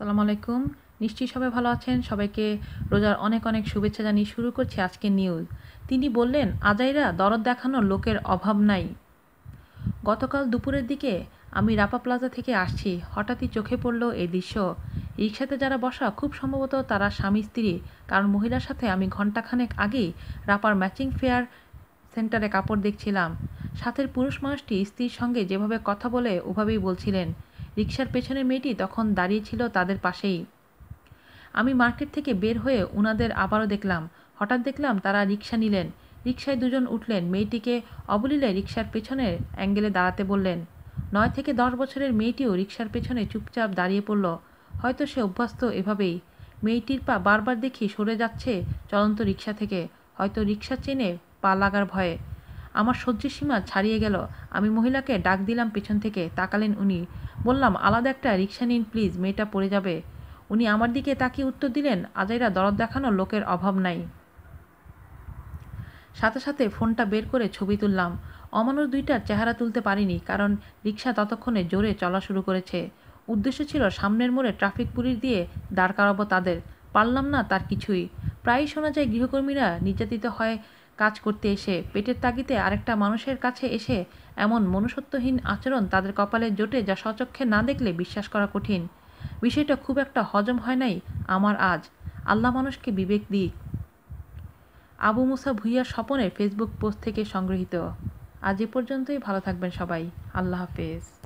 সালামু আলাইকুম। নিশ্চয়ই সবাই ভালো আছেন। সবাইকে রোজার অনেক অনেক শুভেচ্ছা জানিয়ে শুরু করছি আজকে নিউজ তিনি বললেন, আজাইরা দরদ দেখানোর লোকের অভাব নাই। গতকাল দুপুরের দিকে আমি রাপা প্লাজা থেকে আসছি। হঠাৎই চোখে পড়ল এই দৃশ্য। রিক্সাতে যারা বসা, খুব সম্ভবত তারা স্বামী, স্ত্রী। কারণ মহিলার সাথে আমি ঘন্টাখানেক আগেই রাপার ম্যাচিং ফেয়ার সেন্টারে কাপড় দেখছিলাম। সাথের পুরুষ মানুষটি স্ত্রীর সঙ্গে যেভাবে কথা বলে, ওভাবেই বলছিলেন। রিক্সার পেছনের মেয়েটি তখন দাঁড়িয়ে ছিল তাদের পাশেই। আমি মার্কেট থেকে বের হয়ে উনাদের আবারও দেখলাম। হঠাৎ দেখলাম তারা রিক্সা নিলেন। রিক্সায় দুজন উঠলেন। মেয়েটিকে অবলীলে রিক্সার পেছনের অ্যাঙ্গেলে দাঁড়াতে বললেন, নয় থেকে দশ বছরের মেয়েটিও রিক্সার পেছনে চুপচাপ দাঁড়িয়ে পড়ল। হয়তো সে অভ্যস্ত এভাবেই। মেয়েটির পা বারবার দেখি সরে যাচ্ছে চলন্ত রিক্সা থেকে। হয়তো রিক্সা চেনে পা লাগার ভয়ে। আমার সহ্যের সীমা ছাড়িয়ে গেল। আমি মহিলাকে ডাক দিলাম পেছন থেকে, তাকালেন উনি। বললাম, আলাদা একটা রিক্সা নিন, প্লিজ, মেয়েটা পড়ে যাবে। উনি আমার দিকে তাকিয়ে উত্তর দিলেন, আজাইরা দরদ দেখানোর লোকের অভাব নাই। সাথে সাথে ফোনটা বের করে ছবি তুললাম। অমানুষ দুইটার চেহারা তুলতে পারিনি, কারণ রিক্সা ততক্ষণে জোরে চলা শুরু করেছে। উদ্দেশ্য ছিল সামনের মোড়ে ট্রাফিক পুলিশ দিয়ে দাঁড় করাবো তাদের। পারলাম না তার কিছুই। প্রায়ই শোনা যায় গৃহকর্মীরা নির্যাতিত হয় কাজ করতে এসে পেটের তাগিতে আরেকটা মানুষের কাছে এসে এমন মনুষ্যত্বহীন আচরণ তাদের কপালে জোটে যা সচক্ষে না দেখলে বিশ্বাস করা কঠিন। বিষয়টা খুব একটা হজম হয় নাই আমার আজ। আল্লাহ মানুষকে বিবেক দিক। আবু মুসা ভুইয়ার স্বপনের ফেসবুক পোস্ট থেকে সংগৃহীত। আজ এ পর্যন্তই, ভালো থাকবেন সবাই। আল্লাহ হাফেজ।